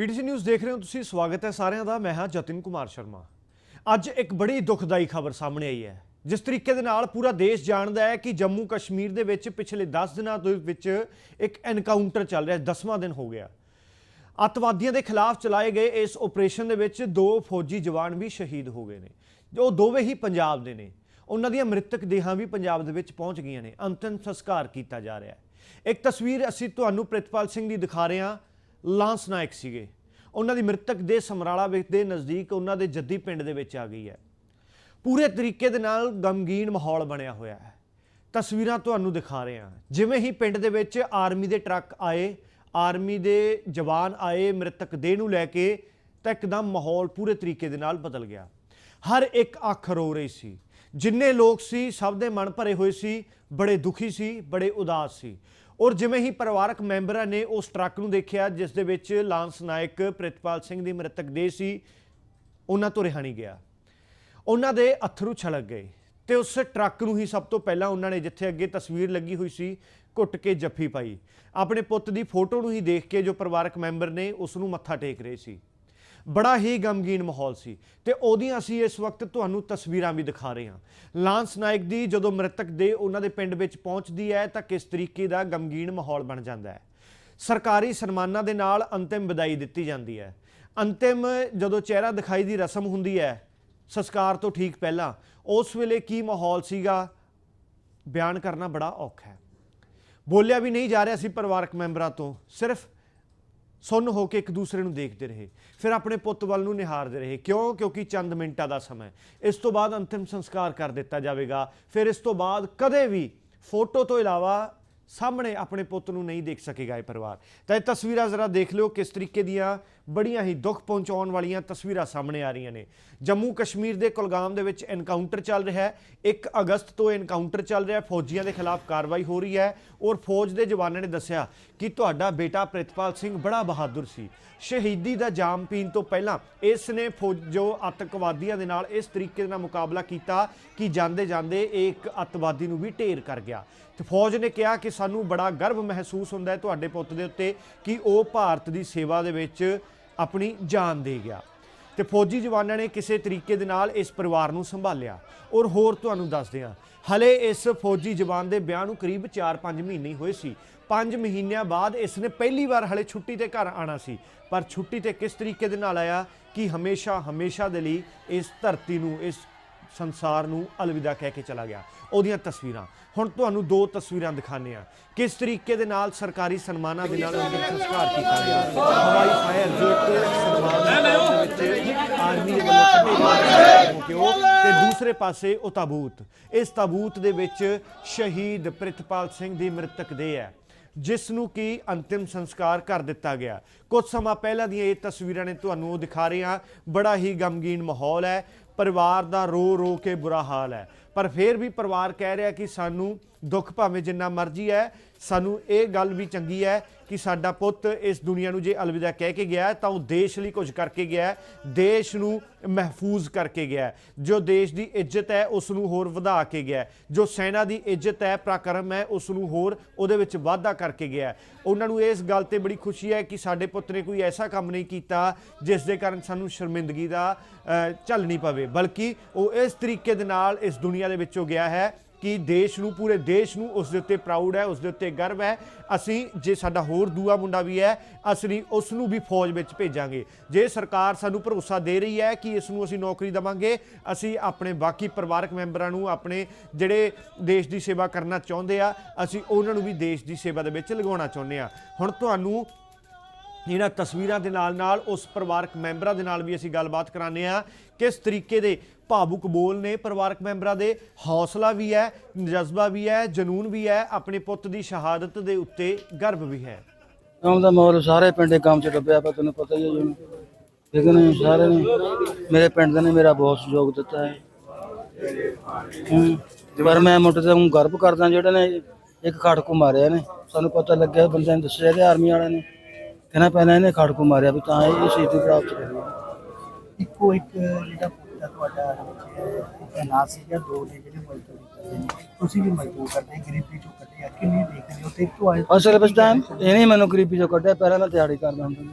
PTC news ਦੇਖ ਰਹੇ ਹੋ ਤੁਸੀਂ। ਸਵਾਗਤ ਹੈ ਸਾਰਿਆਂ ਦਾ। ਮੈਂ ਹਾਂ ਜਤਿਨ ਕੁਮਾਰ ਸ਼ਰਮਾ। ਅੱਜ ਇੱਕ ਬੜੀ ਦੁਖਦਾਈ ਖਬਰ ਸਾਹਮਣੇ ਆਈ ਹੈ। ਜਿਸ ਤਰੀਕੇ ਦੇ ਨਾਲ ਪੂਰਾ ਦੇਸ਼ ਜਾਣਦਾ ਹੈ ਕਿ ਜੰਮੂ ਕਸ਼ਮੀਰ ਦੇ ਵਿੱਚ ਪਿਛਲੇ 10 ਦਿਨਾਂ ਦੇ ਵਿੱਚ ਇੱਕ ਐਨਕਾਊਂਟਰ ਚੱਲ ਰਿਹਾ 10ਵਾਂ ਦਿਨ ਹੋ ਗਿਆ। ਅੱਤਵਾਦੀਆਂ ਦੇ ਖਿਲਾਫ ਚਲਾਏ ਗਏ ਇਸ ਆਪਰੇਸ਼ਨ ਦੇ ਵਿੱਚ ਦੋ ਫੌਜੀ ਜਵਾਨ ਵੀ ਸ਼ਹੀਦ ਹੋ ਗਏ ਨੇ। ਜੋ ਦੋਵੇਂ ਹੀ ਪੰਜਾਬ ਦੇ ਨੇ। ਉਹਨਾਂ ਦੀਆਂ ਮ੍ਰਿਤਕ ਦੇਹਾਂ ਵੀ ਪੰਜਾਬ ਦੇ ਵਿੱਚ ਪਹੁੰਚ ਗਈਆਂ ਨੇ। ਅੰਤਿਮ ਸੰਸਕਾਰ ਕੀਤਾ ਜਾ ਰਿਹਾ ਹੈ। ਇੱਕ ਤਸਵੀਰ ਅਸੀਂ ਤੁਹਾਨੂੰ ਪ੍ਰਿਤਪਾਲ ਸਿੰਘ ਦੀ ਦਿਖਾ ਰਹੇ ਹਾਂ। ਲਾਂਸ ਨਾਇਕ ਸੀਗੇ। ਉਹਨਾਂ ਦੀ ਮ੍ਰਿਤਕ ਦੇ ਸਮਰਾਲਾ ਵਿੱਚ ਦੇ ਨਜ਼ਦੀਕ ਉਹਨਾਂ ਦੇ ਜੱਦੀ ਪਿੰਡ ਦੇ ਵਿੱਚ ਆ ਗਈ ਹੈ। ਪੂਰੇ ਤਰੀਕੇ ਦੇ ਨਾਲ ਗਮਗੀਨ ਮਾਹੌਲ ਬਣਿਆ ਹੋਇਆ ਹੈ। ਤਸਵੀਰਾਂ ਤੁਹਾਨੂੰ ਦਿਖਾ ਰਹੇ ਹਾਂ। ਜਿਵੇਂ ਹੀ ਪਿੰਡ ਦੇ ਵਿੱਚ ਆਰਮੀ ਦੇ ਟਰੱਕ ਆਏ, ਆਰਮੀ ਦੇ ਜਵਾਨ ਆਏ, ਮ੍ਰਿਤਕ ਦੇਹ ਨੂੰ ਲੈ ਕੇ ਤਾਂ ਇੱਕਦਮ ਮਾਹੌਲ ਪੂਰੇ ਤਰੀਕੇ ਦੇ ਨਾਲ ਬਦਲ ਗਿਆ। ਹਰ ਇੱਕ ਅੱਖ ਰੋ ਰਹੀ ਸੀ। ਜਿੰਨੇ ਲੋਕ ਸੀ, ਸਭ ਦੇ ਮਨ ਭਰੇ ਹੋਏ ਸੀ, ਬੜੇ ਦੁਖੀ ਸੀ, ਬੜੇ ਉਦਾਸ ਸੀ। ਔਰ ਜਿਵੇਂ ਹੀ ਪਰਿਵਾਰਕ ਮੈਂਬਰਾਂ ਨੇ ਉਸ ਟਰੱਕ ਨੂੰ ਦੇਖਿਆ, ਜਿਸ ਦੇ ਵਿੱਚ ਲਾਂਸ ਨਾਇਕ ਪ੍ਰਿਤਪਾਲ ਸਿੰਘ ਦੀ ਮ੍ਰਿਤਕ ਦੇਹ ਸੀ, ਉਹਨਾਂ ਤੋਂ ਰਿਹਾ ਗਿਆ। ਉਹਨਾਂ ਦੇ ਅਥਰੂ ਛਲਕ ਗਏ ਤੇ ਉਸ ਟਰੱਕ ਨੂੰ ਹੀ ਸਭ ਤੋਂ ਪਹਿਲਾਂ ਉਹਨਾਂ ਨੇ ਜਿੱਥੇ ਅੱਗੇ ਤਸਵੀਰ ਲੱਗੀ ਹੋਈ ਸੀ, ਘੁੱਟ ਕੇ ਜੱਫੀ ਪਾਈ। ਆਪਣੇ ਪੁੱਤ ਦੀ ਫੋਟੋ ਨੂੰ ਹੀ ਦੇਖ ਕੇ ਜੋ ਪਰਿਵਾਰਕ ਮੈਂਬਰ ਨੇ ਉਸ ਨੂੰ ਮੱਥਾ ਟੇਕ ਰਹੇ ਸੀ। ਬੜਾ ਹੀ ਗਮਗੀਨ ਮਾਹੌਲ ਸੀ ਤੇ ਉਹਦੀਆਂ ਅਸੀਂ ਇਸ ਵਕਤ ਤੁਹਾਨੂੰ ਤਸਵੀਰਾਂ ਵੀ ਦਿਖਾ ਰਹੇ ਹਾਂ। ਲਾਂਸ ਨਾਇਕ ਦੀ ਜਦੋਂ ਮ੍ਰਿਤਕ ਦੇ ਉਹਨਾਂ ਦੇ ਪਿੰਡ ਵਿੱਚ ਪਹੁੰਚਦੀ ਹੈ ਤਾਂ ਕਿਸ ਤਰੀਕੇ ਦਾ ਗਮਗੀਨ ਮਾਹੌਲ ਬਣ ਜਾਂਦਾ ਹੈ। ਸਰਕਾਰੀ ਸਨਮਾਨਾਂ ਦੇ ਨਾਲ ਅੰਤਿਮ ਵਿਦਾਈ ਦਿੱਤੀ ਜਾਂਦੀ ਹੈ। ਅੰਤਿਮ ਜਦੋਂ ਚਿਹਰਾ ਦਿਖਾਈ ਦੀ ਰਸਮ ਹੁੰਦੀ ਹੈ, ਸੰਸਕਾਰ ਤੋਂ ਠੀਕ ਪਹਿਲਾਂ ਉਸ ਵੇਲੇ ਕੀ ਮਾਹੌਲ ਸੀਗਾ, ਬਿਆਨ ਕਰਨਾ ਬੜਾ ਔਖਾ ਹੈ। ਬੋਲਿਆ ਵੀ ਨਹੀਂ ਜਾ ਰਿਹਾ ਸੀ ਪਰਿਵਾਰਕ ਮੈਂਬਰਾਂ ਤੋਂ, ਸਿਰਫ ਸੁੰਨ ਹੋ ਕੇ ਇੱਕ ਦੂਸਰੇ ਨੂੰ ਦੇਖਦੇ ਰਹੇ, ਫਿਰ ਆਪਣੇ ਪੁੱਤ ਵੱਲ ਨੂੰ ਨਿਹਾਰਦੇ ਰਹੇ। ਕਿਉਂ? ਕਿਉਂਕਿ ਚੰਦ ਮਿੰਟਾਂ ਦਾ ਸਮਾਂ ਇਸ ਤੋਂ ਬਾਅਦ ਅੰਤਿਮ ਸੰਸਕਾਰ ਕਰ ਦਿੱਤਾ ਜਾਵੇਗਾ। ਫਿਰ ਇਸ ਤੋਂ ਬਾਅਦ ਕਦੇ ਵੀ ਫੋਟੋ ਤੋਂ ਇਲਾਵਾ ਸਾਹਮਣੇ ਆਪਣੇ ਪੁੱਤ ਨੂੰ ਨਹੀਂ ਦੇਖ ਸਕੇਗਾ ਇਹ ਪਰਿਵਾਰ। ਤਾਂ ਇਹ ਤਸਵੀਰਾਂ ਜ਼ਰਾ ਦੇਖ ਲਿਓ ਕਿਸ ਤਰੀਕੇ ਦੀਆਂ ਬੜੀਆਂ ਹੀ ਦੁੱਖ ਪਹੁੰਚਾਉਣ ਵਾਲੀਆਂ ਤਸਵੀਰਾਂ ਸਾਹਮਣੇ ਆ ਰਹੀਆਂ ਨੇ। ਜੰਮੂ ਕਸ਼ਮੀਰ ਦੇ ਕੁਲਗਾਮ ਦੇ ਵਿੱਚ ਐਨਕਾਊਂਟਰ ਚੱਲ ਰਿਹਾ ਹੈ। 1 ਅਗਸਤ ਤੋਂ ਐਨਕਾਊਂਟਰ ਚੱਲ ਰਿਹਾ ਫੌਜੀਆਂ ਦੇ ਖਿਲਾਫ ਕਾਰਵਾਈ ਹੋ ਰਹੀ ਹੈ ਔਰ ਫੌਜ ਦੇ ਜਵਾਨਾਂ ਨੇ ਦੱਸਿਆ ਕਿ ਤੁਹਾਡਾ ਬੇਟਾ ਪ੍ਰਿਤਪਾਲ ਸਿੰਘ ਬੜਾ ਬਹਾਦਰ ਸੀ। ਸ਼ਹੀਦੀ ਦਾ ਜਾਮ ਪੀਣ ਤੋਂ ਪਹਿਲਾਂ ਇਸ ਨੇ ਫੌਜ ਜੋ ਅੱਤਵਾਦੀਆਂ ਦੇ ਨਾਲ ਇਸ ਤਰੀਕੇ ਨਾਲ ਮੁਕਾਬਲਾ ਕੀਤਾ ਕਿ ਜਾਂਦੇ ਜਾਂਦੇ ਇਹ ਇੱਕ ਅੱਤਵਾਦੀ ਨੂੰ ਵੀ ਢੇਰ ਕਰ ਗਿਆ। ਤੇ ਫੌਜ ਨੇ ਕਿਹਾ ਕਿ ਸਾਨੂੰ ਬੜਾ ਗਰਵ ਮਹਿਸੂਸ ਹੁੰਦਾ ਹੈ ਤੁਹਾਡੇ ਪੁੱਤ ਦੇ ਉੱਤੇ ਕਿ ਉਹ ਭਾਰਤ ਦੀ ਸੇਵਾ ਦੇ ਵਿੱਚ ਆਪਣੀ ਜਾਨ ਦੇ ਗਿਆ ਤੇ ਫੌਜੀ ਜਵਾਨਾਂ ਨੇ ਕਿਸੇ ਤਰੀਕੇ ਦੇ ਨਾਲ ਇਸ ਪਰਿਵਾਰ ਨੂੰ ਸੰਭਾਲਿਆ। ਔਰ ਹੋਰ ਤੁਹਾਨੂੰ ਦੱਸਦੇ ਹਾਂ, ਹਲੇ ਇਸ ਫੌਜੀ ਜਵਾਨ ਦੇ ਵਿਆਹ ਨੂੰ ਕਰੀਬ 4-5 ਮਹੀਨੇ ਹੋਏ ਸੀ। 5 ਮਹੀਨਿਆਂ ਬਾਅਦ ਇਸ ਨੇ ਪਹਿਲੀ ਵਾਰ ਹਲੇ ਛੁੱਟੀ ਤੇ ਘਰ ਆਣਾ ਸੀ। ਪਰ ਛੁੱਟੀ ਤੇ ਕਿਸ ਤਰੀਕੇ ਦੇ ਨਾਲ ਆਇਆ ਕਿ ਹਮੇਸ਼ਾ ਹਮੇਸ਼ਾ ਦੇ ਲਈ ਇਸ ਧਰਤੀ ਨੂੰ, ਇਸ ਸੰਸਾਰ ਨੂੰ ਅਲਵਿਦਾ ਕਹਿ ਕੇ ਚਲਾ ਗਿਆ। ਉਹਦੀਆਂ ਤਸਵੀਰਾਂ। ਹੁਣ ਤੁਹਾਨੂੰ ਦੋ ਤਸਵੀਰਾਂ ਦਿਖਾਣੇ ਆ ਕਿਸ ਤਰੀਕੇ ਦੇ ਨਾਲ ਸਰਕਾਰੀ ਸਨਮਾਨਾਂ ਦੇ ਨਾਲ ਅੰਤਿਮ ਸੰਸਕਾਰ ਕੀਤਾ ਗਿਆ। ਹਵਾਈ ਫਾਇਰ ਜੋ ਇੱਕ ਸਨਮਾਨ ਦੇ ਵਿੱਚ ਆਰਮੀ ਦੇ ਵੱਲੋਂ ਕੱਢੇ ਗਏ ਤੇ ਦੂਸਰੇ ਪਾਸੇ ਉਹ ਤਾਬੂਤ। ਇਸ ਤਾਬੂਤ ਦੇ ਵਿੱਚ ਸ਼ਹੀਦ ਪ੍ਰਿਤਪਾਲ ਸਿੰਘ ਦੀ ਮ੍ਰਿਤਕ ਦੇਹ ਹੈ, ਜਿਸ ਨੂੰ ਕਿ ਅੰਤਿਮ ਸੰਸਕਾਰ ਕਰ ਦਿੱਤਾ ਗਿਆ। ਕੁਝ ਸਮਾਂ ਪਹਿਲਾਂ ਦੀਆਂ ਇਹ ਤਸਵੀਰਾਂ ਨੇ ਤੁਹਾਨੂੰ ਉਹ ਦਿਖਾ ਰਹੇ ਹਾਂ। ਬੜਾ ਹੀ ਗਮਗੀਨ ਮਾਹੌਲ ਹੈ। ਪਰਿਵਾਰ ਦਾ ਰੋ ਰੋ ਕੇ ਬੁਰਾ ਹਾਲ ਹੈ। ਪਰ ਫਿਰ ਵੀ ਪਰਿਵਾਰ ਕਹਿ ਰਿਹਾ ਕਿ ਸਾਨੂੰ ਦੁੱਖ ਭਾਵੇਂ ਜਿੰਨਾ ਮਰਜ਼ੀ ਹੈ, ਸਾਨੂੰ ਇਹ ਗੱਲ ਵੀ ਚੰਗੀ ਹੈ ਕਿ ਸਾਡਾ ਪੁੱਤ ਇਸ ਦੁਨੀਆ ਨੂੰ ਜੇ ਅਲਵਿਦਾ ਕਹਿ ਕੇ ਗਿਆ ਤਾਂ ਉਹ ਦੇਸ਼ ਲਈ ਕੁਝ ਕਰਕੇ ਗਿਆ ਦੇਸ਼ ਨੂੰ ਮਹਿਫੂਜ਼ ਕਰਕੇ ਗਿਆ ਜੋ ਦੇਸ਼ ਦੀ ਇੱਜ਼ਤ ਹੈ, ਉਸ ਨੂੰ ਹੋਰ ਵਧਾ ਕੇ ਗਿਆ ਜੋ ਸੈਨਾ ਦੀ ਇੱਜ਼ਤ ਹੈ, ਪਰਾਕਰਮ ਹੈ, ਉਸ ਨੂੰ ਹੋਰ ਉਹਦੇ ਵਿੱਚ ਵਾਧਾ ਕਰਕੇ ਗਿਆ ਉਹਨਾਂ ਨੂੰ ਇਸ ਗੱਲ ਤੇ ਬੜੀ ਖੁਸ਼ੀ ਹੈ ਕਿ ਸਾਡੇ ਪੁੱਤ ਨੇ ਕੋਈ ਐਸਾ ਕੰਮ ਨਹੀਂ ਕੀਤਾ ਜਿਸ ਦੇ ਕਾਰਨ ਸਾਨੂੰ ਸ਼ਰਮਿੰਦਗੀ ਦਾ ਝੱਲਣੀ ਪਵੇ। ਬਲਕਿ ਉਹ ਇਸ ਤਰੀਕੇ ਦੇ ਨਾਲ ਇਸ ਦੁਨੀਆ ਦੇ ਵਿੱਚੋਂ ਗਿਆ ਹੈ ਕਿ ਦੇਸ਼ ਨੂੰ, ਪੂਰੇ ਦੇਸ਼ ਨੂੰ ਉਸ ਦੇ ਉੱਤੇ ਪ੍ਰਾਊਡ ਹੈ, ਉਸ ਦੇ ਉੱਤੇ ਗਰਵ ਹੈ। ਅਸੀਂ, ਜੇ ਸਾਡਾ ਹੋਰ ਦੂਆ ਮੁੰਡਾ ਵੀ ਹੈ, ਅਸੀਂ ਉਸ ਨੂੰ ਵੀ ਫੌਜ ਵਿੱਚ ਭੇਜਾਂਗੇ। ਜੇ ਸਰਕਾਰ ਸਾਨੂੰ ਭਰੋਸਾ ਦੇ ਰਹੀ ਹੈ ਕਿ ਇਸ ਨੂੰ ਅਸੀਂ ਨੌਕਰੀ ਦੇਵਾਂਗੇ, ਅਸੀਂ ਆਪਣੇ ਬਾਕੀ ਪਰਿਵਾਰਕ ਮੈਂਬਰਾਂ ਨੂੰ, ਆਪਣੇ ਜਿਹੜੇ ਦੇਸ਼ ਦੀ ਸੇਵਾ ਕਰਨਾ ਚਾਹੁੰਦੇ ਆ, ਅਸੀਂ ਉਹਨਾਂ ਨੂੰ ਵੀ ਦੇਸ਼ ਦੀ ਸੇਵਾ ਦੇ ਵਿੱਚ ਲਗਾਉਣਾ ਚਾਹੁੰਦੇ ਆ। ਹੁਣ ਤੁਹਾਨੂੰ ਇਹਨਾਂ ਤਸਵੀਰਾਂ ਦੇ ਨਾਲ ਨਾਲ ਉਸ ਪਰਿਵਾਰਕ ਮੈਂਬਰਾਂ ਦੇ ਨਾਲ ਵੀ ਅਸੀਂ ਗੱਲਬਾਤ ਕਰਾਉਂਦੇ ਆ ਕਿਸ ਤਰੀਕੇ ਦੇ ਭਾਵੁਕ ਬੋਲ ਨੇ ਪਰਿਵਾਰਕ ਮੈਂਬਰਾਂ ਦੇ। ਹੌਸਲਾ ਵੀ ਹੈ, ਜਜ਼ਬਾ ਵੀ ਹੈ, ਜਨੂਨ ਵੀ ਹੈ, ਆਪਣੇ ਪੁੱਤ ਦੀ ਸ਼ਹਾਦਤ ਦੇ ਉੱਤੇ ਗਰਵ ਵੀ ਹੈ। ਕੰਮ ਦਾ ਮਾਹੌਲ ਸਾਰੇ ਪਿੰਡ ਕੰਮ 'ਚ ਡੁੱਬਿਆ ਪਿਆ ਤੈਨੂੰ ਪਤਾ ਹੀ ਹੈ ਜੀ। ਠੀਕ ਸਾਰੇ ਨੇ ਮੇਰੇ ਪਿੰਡ ਦੇ ਨੇ ਮੇਰਾ ਬਹੁਤ ਸਹਿਯੋਗ ਦਿੱਤਾ ਹੈ। ਹੂੰ। ਪਰ ਮੈਂ ਮੁੱਢ ਤੇ ਹੁਣ ਗਰਭ ਕਰਦਾ ਜਿਹੜੇ ਨੇ ਇੱਕ ਖੜਕੂ ਮਾਰਿਆ ਨੇ। ਸਾਨੂੰ ਪਤਾ ਲੱਗਿਆ ਬੰਦਿਆਂ ਨੇ ਦੱਸਿਆ ਤੇ ਆਰਮੀ ਵਾਲਿਆਂ ਨੇ। ਕਹਿੰਦਾ ਪਹਿਲਾਂ ਇਹਨੇ ਖੜਕੂ ਮਾਰਿਆ ਵੀ ਤਾਂ ਇਹ ਸ਼ਹੀਦੀ ਪ੍ਰਾਪਤ ਕਰੀ ਇੱਕੋ ਇੱਕ ਜਿਹੜਾ ਪੁੱਤ ਆ ਤੁਹਾਡਾ ਇੱਕ ਨਾ ਸੀ ਜਾਂ ਦੋ ਨੇ ਜਿਹੜੇ ਮਜ਼ਦੂਰੀ ਕਰਦੇ ਨੇ। ਤੁਸੀਂ ਵੀ ਮਜ਼ਦੂਰ ਕਰਦੇ ਹੋ ਗਰੀਬੀ ਚੋਂ ਕੱਢੇ ਆ ਕਿੰਨੇ ਦੇਖ ਰਹੇ ਹੋ ਤੇ ਤੋਂ ਆਏ ਅਸਲ ਵਿੱਚ ਤਾਂ ਇਹਨੇ ਮੈਨੂੰ ਗਰੀਬੀ ਚੋਂ ਕੱਢਿਆ ਪਹਿਲਾਂ ਮੈਂ ਦਿਹਾੜੀ ਕਰਦਾ ਹੁੰਦਾ ਸੀ।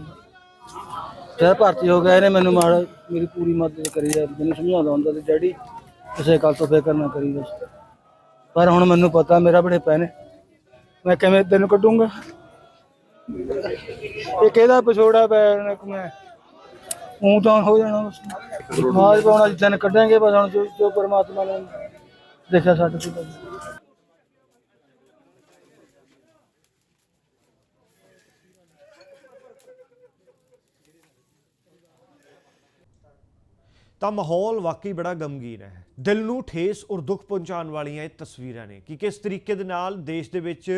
ਸਰ ਭਰਤੀ ਹੋ ਗਿਆ ਇਹਨੇ ਮੈਨੂੰ ਮਾੜਾ ਮੇਰੀ ਪੂਰੀ ਮਦਦ ਕਰੀ ਹੈ ਮੈਨੂੰ ਸਮਝਾਉਂਦਾ ਹੁੰਦਾ ਸੀ ਡੈਡੀ ਕਿਸੇ ਗੱਲ ਤੋਂ ਫਿਕਰ ਨਾ ਕਰੀ ਬਸ। ਪਰ ਹੁਣ ਮੈਨੂੰ ਪਤਾ ਮੇਰਾ ਬੜੇ ਪੈ ਨੇ ਮੈਂ ਕਿਵੇਂ ਤੈਨੂੰ ਕੱਢੂੰਗਾ? ਇਹ ਕਿਹਦਾ ਪਛੋੜਾ ਪੈਣ ਮੈਂ? ਉਹ ਤਾਂ ਹੋ ਜਾਣਾ ਬਸ ਮਾਜ ਪਾਉਣਾ ਦਿਨ ਕੱਢਾਂਗੇ, ਬਸ ਹੁਣ ਜੋ ਜੋ ਪਰਮਾਤਮਾ ਨੇ ਦੇਖਿਆ ਸਾਡੇ ਕੋਲ ਤਾਂ ਮਾਹੌਲ ਵਾਕਈ ਬੜਾ ਗਮਗੀਨ ਹੈ। ਦਿਲ ਨੂੰ ਠੇਸ ਔਰ ਦੁੱਖ ਪਹੁੰਚਾਉਣ ਵਾਲੀਆਂ ਇਹ ਤਸਵੀਰਾਂ ਨੇ ਕਿ ਕਿਸ ਤਰੀਕੇ ਦੇ ਨਾਲ ਦੇਸ਼ ਦੇ ਵਿੱਚ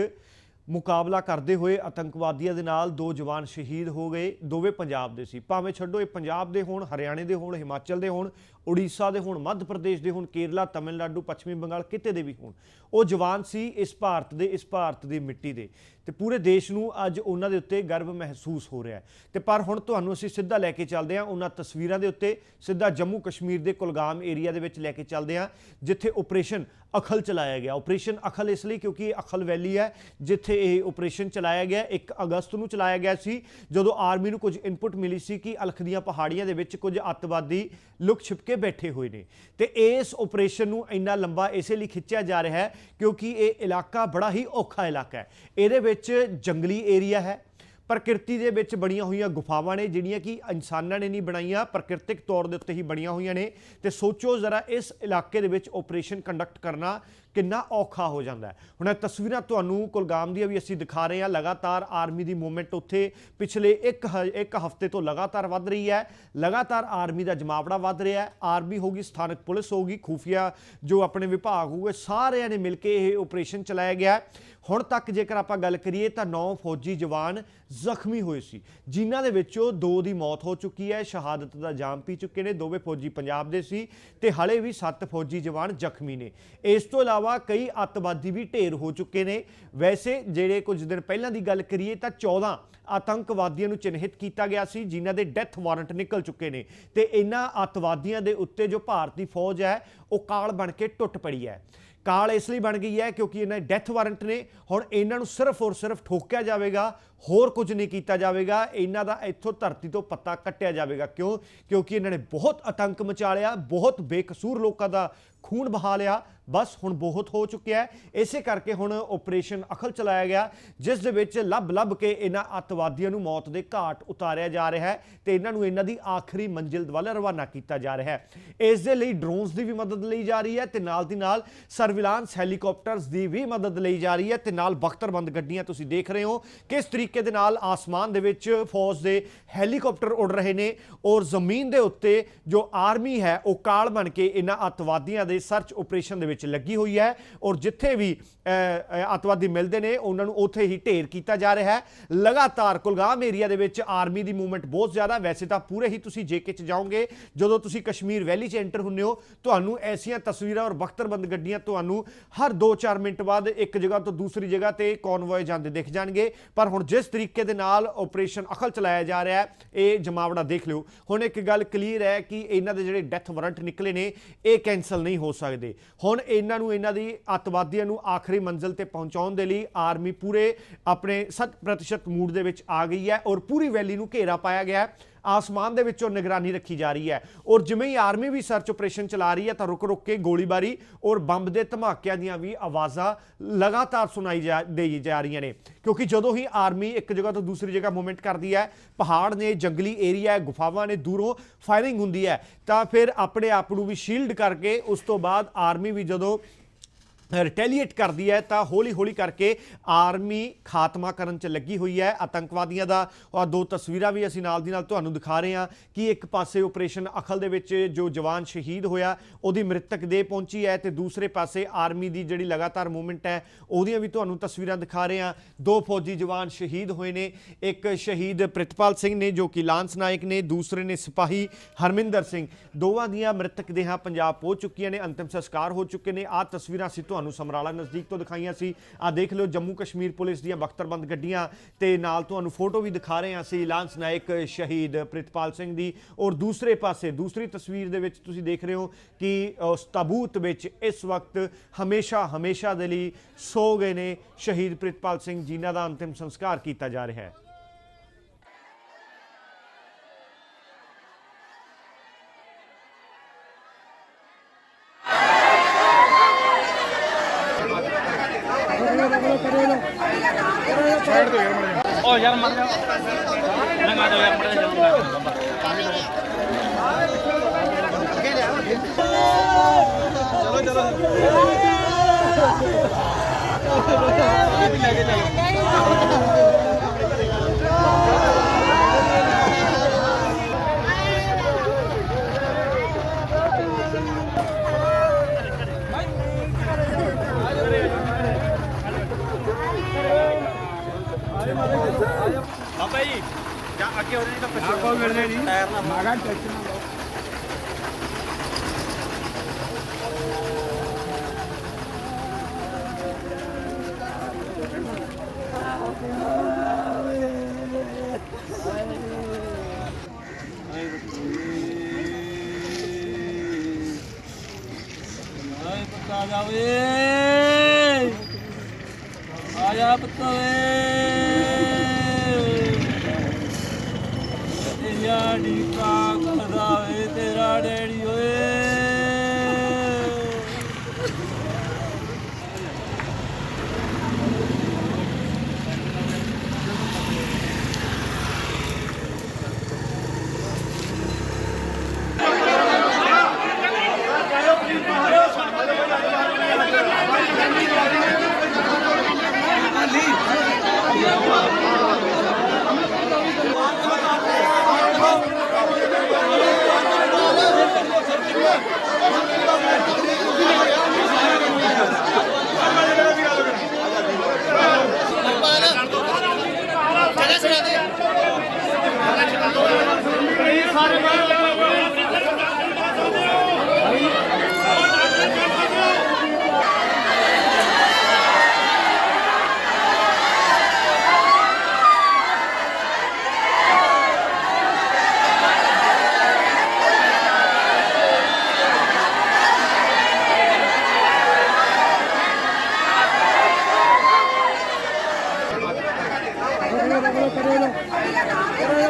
ਮੁਕਾਬਲਾ ਕਰਦੇ ਹੋਏ ਆਤੰਕਵਾਦੀਆਂ ਦੇ ਨਾਲ ਦੋ ਜਵਾਨ ਸ਼ਹੀਦ ਹੋ ਗਏ, ਦੋਵੇਂ ਪੰਜਾਬ ਦੇ ਸੀ। ਭਾਵੇਂ ਛੱਡੋ, ਇਹ ਪੰਜਾਬ ਦੇ ਹੋਣ, ਹਰਿਆਣੇ ਦੇ ਹੋਣ, ਹਿਮਾਚਲ ਦੇ ਹੋਣ, ਉੜੀਸਾ ਦੇ ਹੋਣ, ਮੱਧ ਪ੍ਰਦੇਸ਼ ਦੇ ਹੋਣ, ਕੇਰਲਾ, ਤਮਿਲਨਾਡੂ, ਪੱਛਮੀ ਬੰਗਾਲ ਕਿਤੇ ਦੇ ਵੀ ਹੋਣ। ਉਹ ਜਵਾਨ ਸੀ ਇਸ ਭਾਰਤ ਦੇ, ਇਸ ਭਾਰਤ ਦੀ ਮਿੱਟੀ ਦੇ। ਤੇ ਪੂਰੇ ਦੇਸ਼ ਨੂੰ ਅੱਜ ਉਹਨਾਂ ਦੇ ਉੱਤੇ ਗਰਵ ਮਹਿਸੂਸ ਹੋ ਰਿਹਾ ਹੈ। ਤੇ ਪਰ ਹੁਣ ਤੁਹਾਨੂੰ ਅਸੀਂ ਸਿੱਧਾ ਲੈ ਕੇ ਚੱਲਦੇ ਹਾਂ ਉਹਨਾਂ ਤਸਵੀਰਾਂ ਦੇ ਉੱਤੇ। ਸਿੱਧਾ ਜੰਮੂ ਕਸ਼ਮੀਰ ਦੇ ਕੁਲਗਾਮ ਏਰੀਆ ਦੇ ਵਿੱਚ ਲੈ ਕੇ ਚੱਲਦੇ ਹਾਂ, ਜਿੱਥੇ ਆਪਰੇਸ਼ਨ ਅਖਲ ਚਲਾਇਆ ਗਿਆ। ਆਪਰੇਸ਼ਨ ਅਖਲ ਇਸ ਲਈ ਕਿਉਂਕਿ ਇਹ ਅਖਲ ਵੈਲੀ ਹੈ, ਜਿੱਥੇ ਇਹ ਆਪਰੇਸ਼ਨ ਚਲਾਇਆ ਗਿਆ 1 ਅਗਸਤ ਨੂੰ ਚਲਾਇਆ ਗਿਆ ਸੀ, ਜਦੋਂ ਆਰਮੀ ਨੂੰ ਕੁਝ ਇਨਪੁਟ ਮਿਲੀ ਸੀ ਕਿ ਅਲਖ ਦੀਆਂ ਪਹਾੜੀਆਂ ਦੇ ਵਿੱਚ ਕੁਝ ਅੱਤਵਾਦੀ ਲੁਕ ਛਿਪ ਕੇ ਬੈਠੇ ਹੋਏ ਨੇ। ਤੇ ਇਸ ਆਪਰੇਸ਼ਨ ਨੂੰ ਇੰਨਾ ਲੰਬਾ ਇਸੇ ਲਈ ਖਿੱਚਿਆ ਜਾ ਰਿਹਾ ਹੈ ਕਿਉਂਕਿ ਇਹ ਇਲਾਕਾ ਬੜਾ ਹੀ ਔਖਾ ਇਲਾਕਾ ਹੈ। ਇਹਦੇ ਵਿੱਚ ਜੰਗਲੀ ਏਰੀਆ ਹੈ। ਪ੍ਰਕਿਰਤੀ ਦੇ ਵਿੱਚ ਬਣੀਆਂ ਹੋਈਆਂ ਗੁਫਾਵਾਂ ਨੇ, ਜਿਹੜੀਆਂ ਕਿ ਇਨਸਾਨਾਂ ਨੇ ਨਹੀਂ ਬਣਾਈਆਂ, ਪ੍ਰਕਿਰਤਿਕ ਤੌਰ ਦੇ ਉੱਤੇ ਹੀ ਬਣੀਆਂ ਹੋਈਆਂ ਨੇ। ਤੇ ਸੋਚੋ ਜ਼ਰਾ ਇਸ ਇਲਾਕੇ ਦੇ ਵਿੱਚ ਆਪਰੇਸ਼ਨ ਕੰਡਕਟ ਕਰਨਾ ਕਿੰਨਾ ਔਖਾ ਹੋ ਜਾਂਦਾ ਹੁਣ ਇਹ ਤਸਵੀਰਾਂ ਤੁਹਾਨੂੰ ਕੁਲਗਾਮ ਦੀਆਂ ਵੀ ਅਸੀਂ ਦਿਖਾ ਰਹੇ ਹਾਂ। ਲਗਾਤਾਰ ਆਰਮੀ ਦੀ ਮੂਵਮੈਂਟ ਉੱਥੇ ਪਿਛਲੇ ਇੱਕ ਹ- ਇੱਕ ਹਫ਼ਤੇ ਤੋਂ ਲਗਾਤਾਰ ਵੱਧ ਰਹੀ ਹੈ। ਲਗਾਤਾਰ ਆਰਮੀ ਦਾ ਜਮਾਵੜਾ ਵੱਧ ਰਿਹਾ ਹੈ। ਆਰਮੀ ਹੋਗੀ ਸਥਾਨਕ ਪੁਲਿਸ ਹੋਗੀ ਖੂਫੀਆ ਜੋ ਆਪਣੇ ਵਿਭਾਗ ਹੋਗੇ ਸਾਰਿਆਂ ਨੇ ਮਿਲ ਕੇ ਇਹ ਆਪਰੇਸ਼ਨ ਚਲਾਇਆ ਗਿਆ ਹੁਣ ਤੱਕ ਜੇਕਰ ਆਪਾਂ ਗੱਲ ਕਰੀਏ ਤਾਂ 9 ਫੌਜੀ ਜਵਾਨ ਜ਼ਖਮੀ ਹੋਏ ਸੀ, ਜਿਨ੍ਹਾਂ ਦੇ ਵਿੱਚੋਂ ਦੋ ਦੀ ਮੌਤ ਹੋ ਚੁੱਕੀ ਹੈ। ਸ਼ਹਾਦਤ ਦਾ ਜਾਮ ਪੀ ਚੁੱਕੇ ਨੇ। ਦੋਵੇਂ ਫੌਜੀ ਪੰਜਾਬ ਦੇ ਸੀ ਤੇ ਹਲੇ ਵੀ 7 ਫੌਜੀ ਜਵਾਨ ਜ਼ਖਮੀ ਨੇ। ਇਸ ਤੋਂ ਇਲਾਵਾ ਕਈ ਅੱਤਵਾਦੀ ਵੀ ਢੇਰ ਹੋ ਚੁੱਕੇ ਨੇ। ਵੈਸੇ ਜਿਹੜੇ ਕੁਝ ਦਿਨ ਪਹਿਲਾਂ ਦੀ ਗੱਲ ਕਰੀਏ ਤਾਂ 14 ਆਤੰਕਵਾਦੀਆਂ ਨੂੰ ਚਿੰਨ੍ਹਿਤ ਕੀਤਾ ਗਿਆ ਸੀ, ਜਿਨ੍ਹਾਂ ਦੇ ਡੈਥ ਵਾਰੰਟ ਨਿਕਲ ਚੁੱਕੇ ਨੇ। ਤੇ ਇਹਨਾਂ ਅੱਤਵਾਦੀਆਂ ਦੇ ਉੱਤੇ ਜੋ ਭਾਰਤੀ ਫੌਜ ਹੈ, ਉਹ ਕਾਲ ਬਣ ਕੇ ਟੁੱਟ ਪੜੀ ਹੈ। ਕਾਲ ਇਸ ਲਈ ਬਣ ਗਈ ਹੈ ਕਿਉਂਕਿ ਇਹਨਾਂ ਦੇ ਡੈਥ ਵਾਰੰਟ ਨੇ। ਹੁਣ ਇਹਨਾਂ ਨੂੰ ਸਿਰਫ ਔਰ ਸਿਰਫ ਠੋਕਿਆ ਜਾਵੇਗਾ। ਹੋਰ ਕੁਝ ਨਹੀਂ ਕੀਤਾ ਜਾਵੇਗਾ। ਇਹਨਾਂ ਦਾ ਇੱਥੋਂ ਧਰਤੀ ਤੋਂ ਪੱਤਾ ਕੱਟਿਆ ਜਾਵੇਗਾ। ਕਿਉਂ? ਕਿਉਂਕਿ ਇਹਨਾਂ ਨੇ ਬਹੁਤ ਆਤੰਕ ਮਚਾਲਿਆ ਬਹੁਤ ਬੇਕਸੂਰ ਲੋਕਾਂ ਦਾ ਖੂਨ ਬਹਾ ਲਿਆ। ਬਸ ਹੁਣ ਬਹੁਤ ਹੋ ਚੁੱਕਿਆ ਇਸੇ ਕਰਕੇ ਹੁਣ ਆਪਰੇਸ਼ਨ ਅਖਲ ਚਲਾਇਆ ਗਿਆ, ਜਿਸ ਦੇ ਵਿੱਚ ਲੱਭ ਲੱਭ ਕੇ ਇਹਨਾਂ ਅੱਤਵਾਦੀਆਂ ਨੂੰ ਮੌਤ ਦੇ ਘਾਟ ਉਤਾਰਿਆ ਜਾ ਰਿਹਾ ਹੈ ਤੇ ਇਹਨਾਂ ਨੂੰ ਇਹਨਾਂ ਦੀ ਆਖਰੀ ਮੰਜ਼ਿਲ ਵੱਲ ਰਵਾਨਾ ਕੀਤਾ ਜਾ ਰਿਹਾ ਹੈ। ਇਸ ਦੇ ਲਈ ਡਰੋਨਸ ਦੀ ਵੀ ਮਦਦ ਲਈ ਜਾ ਰਹੀ ਹੈ ਤੇ ਨਾਲ ਦੀ ਨਾਲ ਸਰਵੇਲਾਂਸ ਹੈਲੀਕਾਪਟਰਸ ਦੀ ਵੀ ਮਦਦ ਲਈ ਜਾ ਰਹੀ ਹੈ ਤੇ ਨਾਲ ਬਖਤਰਬੰਦ ਗੱਡੀਆਂ ਤੁਸੀਂ ਦੇਖ ਰਹੇ ਹੋ। ਕਿਸ ਤਰੀਕੇ ਦੇ ਨਾਲ ਆਸਮਾਨ ਦੇ ਵਿੱਚ ਫੌਜ ਦੇ ਹੈਲੀਕਾਪਟਰ ਉੱਡ ਰਹੇ ਨੇ ਔਰ ਜ਼ਮੀਨ ਦੇ ਉੱਤੇ ਜੋ ਆਰਮੀ ਹੈ ਉਹ ਕਾਲ ਬਣ ਕੇ ਇਹਨਾਂ ਅੱਤਵਾਦੀਆਂ ਦੇ ਸਰਚ ਆਪਰੇਸ਼ਨ ਦੇ ਵਿੱਚ ਲੱਗੀ ਹੋਈ ਹੈ ਔਰ ਜਿੱਥੇ ਵੀ ਅ, ਮਿਲਦੇ ਨੇ ਉਹਨਾਂ ਨੂੰ ਉੱਥੇ ਹੀ ਢੇਰ ਕੀਤਾ ਜਾ ਰਿਹਾ ਹੈ। ਲਗਾਤਾਰ ਕੁਲਗਾਮ ਏਰੀਆ ਦੇ ਵਿੱਚ ਆਰਮੀ ਦੀ ਮੂਵਮੈਂਟ ਬਹੁਤ ਜ਼ਿਆਦਾ। ਵੈਸੇ ਤਾਂ ਪੂਰੇ ਹੀ ਤੁਸੀਂ ਜੇਕੇ ਚ ਜਾਓਗੇ ਜਦੋਂ ਤੁਸੀਂ ਕਸ਼ਮੀਰ ਵੈਲੀ ਚ ਐਂਟਰ ਹੁੰਦੇ ਹੋ ਤੁਹਾਨੂੰ ਐਸੀਆਂ ਤਸਵੀਰਾਂ ਔਰ ਬਖਤਰਬੰਦ ਗੱਡੀਆਂ ਤੁਹਾਨੂੰ ਹਰ 2-4 ਮਿੰਟ ਬਾਅਦ ਇੱਕ ਜਗ੍ਹਾ ਤੋਂ ਦੂਸਰੀ ਜਗ੍ਹਾ ਤੇ ਕਨਵੋਏ ਜਾਂਦੇ ਦਿਖ ਜਾਣਗੇ। ਪਰ ਹੁਣ ਜਿਸ ਤਰੀਕੇ ਦੇ ਨਾਲ ਆਪਰੇਸ਼ਨ ਅਖਲ ਚਲਾਇਆ ਜਾ ਰਿਹਾ ਹੈ, ਇਹ ਜਮਾਵੜਾ ਦੇਖ ਲਿਓ। ਹੁਣ ਇੱਕ ਗੱਲ ਕਲੀਅਰ ਹੈ ਕਿ ਇਹਨਾਂ ਦੇ ਜਿਹੜੇ ਡੈਥ ਵਾਰੰਟ ਨਿਕਲੇ ਨੇ, ਇਹ ਕੈਨਸਲ ਨਹੀਂ ਹੋ ਸਕਦੇ। ਹੁਣ ਇਹਨਾਂ ਨੂੰ, ਇਹਨਾਂ ਦੀ ਅੱਤਵਾਦੀਆਂ ਨੂੰ ਆਖਰੀ ਮੰਜ਼ਿਲ ਤੇ ਪਹੁੰਚਾਉਣ ਦੇ ਲਈ ਆਰਮੀ ਪੂਰੇ ਆਪਣੇ 100% ਮੂਡ ਦੇ ਵਿੱਚ ਆ ਗਈ ਹੈ ਔਰ ਪੂਰੀ ਵੈਲੀ ਨੂੰ ਘੇਰਾ ਪਾਇਆ ਗਿਆ ਹੈ। ਆਸਮਾਨ ਦੇ ਵਿੱਚੋਂ ਨਿਗਰਾਨੀ ਰੱਖੀ ਜਾ ਰਹੀ ਹੈ। ਔਰ ਜਿਵੇਂ ਹੀ ਆਰਮੀ ਵੀ ਸਰਚ ਆਪਰੇਸ਼ਨ ਚਲਾ ਰਹੀ ਹੈ ਤਾਂ ਰੁਕ ਰੁਕ ਕੇ ਗੋਲੀਬਾਰੀ ਔਰ ਬੰਬ ਦੇ ਧਮਾਕਿਆਂ ਦੀਆਂ ਵੀ ਆਵਾਜ਼ਾਂ ਲਗਾਤਾਰ ਸੁਣਾਈ ਜਾ, ਦੇਈ ਜਾ ਰਹੀਆਂ ਨੇ। ਕਿਉਂਕਿ ਜਦੋਂ ਹੀ ਆਰਮੀ ਇੱਕ ਜਗ੍ਹਾ ਤੋਂ ਦੂਸਰੀ ਜਗ੍ਹਾ ਮੂਵਮੈਂਟ ਕਰਦੀ ਹੈ, ਪਹਾੜ ਨੇ, ਜੰਗਲੀ ਏਰੀਆ ਹੈ, ਗੁਫਾਵਾਂ ਨੇ, ਦੂਰੋਂ ਫਾਇਰਿੰਗ ਹੁੰਦੀ ਹੈ, ਤਾਂ ਫਿਰ ਆਪਣੇ ਆਪ ਨੂੰ ਵੀ ਸ਼ੀਲਡ ਕਰਕੇ ਉਸ ਤੋਂ ਬਾਅਦ ਆਰਮੀ ਵੀ ਜਦੋਂ ਰਿਟੈਲੀਏਟ ਕਰਦੀ ਹੈ ਤਾਂ ਹੌਲੀ ਹੌਲੀ ਕਰਕੇ ਆਰਮੀ ਖਾਤਮਾ ਕਰਨ ਚ ਲੱਗੀ ਹੋਈ ਹੈ। ਆਤੰਕਵਾਦੀਆਂ ਦਾ ਔਰ ਦੋ ਤਸਵੀਰਾਂ ਵੀ ਅਸੀਂ ਨਾਲ ਦੀ ਨਾਲ ਤੁਹਾਨੂੰ ਦਿਖਾ ਰਹੇ ਹਾਂ ਕਿ ਇੱਕ ਪਾਸੇ ਆਪਰੇਸ਼ਨ ਅਖਲ ਦੇ ਵਿੱਚ ਜੋ ਜਵਾਨ ਸ਼ਹੀਦ ਹੋਇਆ, ਉਹਦੀ ਮ੍ਰਿਤਕ ਦੇ ਪਹੁੰਚੀ ਹੈ ਤੇ ਦੂਸਰੇ ਪਾਸੇ ਆਰਮੀ ਦੀ ਜਿਹੜੀ ਲਗਾਤਾਰ ਮੂਵਮੈਂਟ ਹੈ, ਉਹਦੀਆਂ ਵੀ ਤੁਹਾਨੂੰ ਤਸਵੀਰਾਂ ਦਿਖਾ ਰਹੇ ਹਾਂ। ਦੋ ਫੌਜੀ ਜਵਾਨ ਸ਼ਹੀਦ ਹੋਏ ਨੇ, ਇੱਕ ਸ਼ਹੀਦ ਪ੍ਰਿਤਪਾਲ ਸਿੰਘ ਨੇ ਜੋ ਕਿ ਲਾਂਸ ਨਾਇਕ ਨੇ, ਦੂਸਰੇ ਨੇ ਸਿਪਾਹੀ ਹਰਮਿੰਦਰ ਸਿੰਘ। ਦੋਵਾਂ ਦੀਆਂ ਮ੍ਰਿਤਕ ਦੇਹਾਂ ਪੰਜਾਬ ਪਹੁੰਚ ਚੁੱਕੀਆਂ ਨੇ, ਅੰਤਿਮ ਸੰਸਕਾਰ ਹੋ ਚੁੱਕੇ ਨੇ। ਆਹ ਤਸਵੀਰਾਂ ਅਸੀਂ ਤੁਹਾਨੂੰ ਸਮਰਾਲਾ ਨਜ਼ਦੀਕ ਤੋਂ ਦਿਖਾਈਆਂ ਸੀ। ਆ ਦੇਖ ਲਿਓ, ਜੰਮੂ ਕਸ਼ਮੀਰ ਪੁਲਿਸ ਦੀਆਂ ਬਖਤਰਬੰਦ ਗੱਡੀਆਂ ਤੇ ਨਾਲ ਤੁਹਾਨੂੰ ਫੋਟੋ ਵੀ ਦਿਖਾ ਰਹੇ ਹਾਂ ਅਸੀਂ ਲਾਂਸ ਨਾਇਕ ਸ਼ਹੀਦ ਪ੍ਰਿਤਪਾਲ ਸਿੰਘ ਦੀ। ਔਰ ਦੂਸਰੇ ਪਾਸੇ, ਦੂਸਰੀ ਤਸਵੀਰ ਦੇ ਵਿੱਚ ਤੁਸੀਂ ਦੇਖ ਰਹੇ ਹੋ ਕਿ ਉਸ ਤਾਬੂਤ ਵਿੱਚ ਇਸ ਵਕਤ ਹਮੇਸ਼ਾ ਹਮੇਸ਼ਾ ਦੇ ਲਈ ਸੋ ਗਏ ਨੇ ਸ਼ਹੀਦ ਪ੍ਰਿਤਪਾਲ ਸਿੰਘ, ਜਿਨ੍ਹਾਂ ਦਾ ਅੰਤਿਮ ਸੰਸਕਾਰ ਕੀਤਾ ਜਾ ਰਿਹਾ ਹੈ ਯਾਰ ਮਰ ਜਾ ਲੰਗਾ ਬਾਬਾ ਜੀ ਜਾਂ ਅੱਗੇ ਹੋ ਜਾਣੀ ਤਾਂ ਪਿੱਛੇ ਕੋਈ ਮਿਲਣੇ ਨਹੀਂ ਟਾਇਰ ਨਾ ਮਾਗਾ ਆਏ ਪੱਕਾ ਜਾਵੇ ਆ ਜਾ ਪੱਕਾ ਵੇ ਤੇ ਯਾਡੀ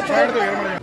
Sair do Guilherme.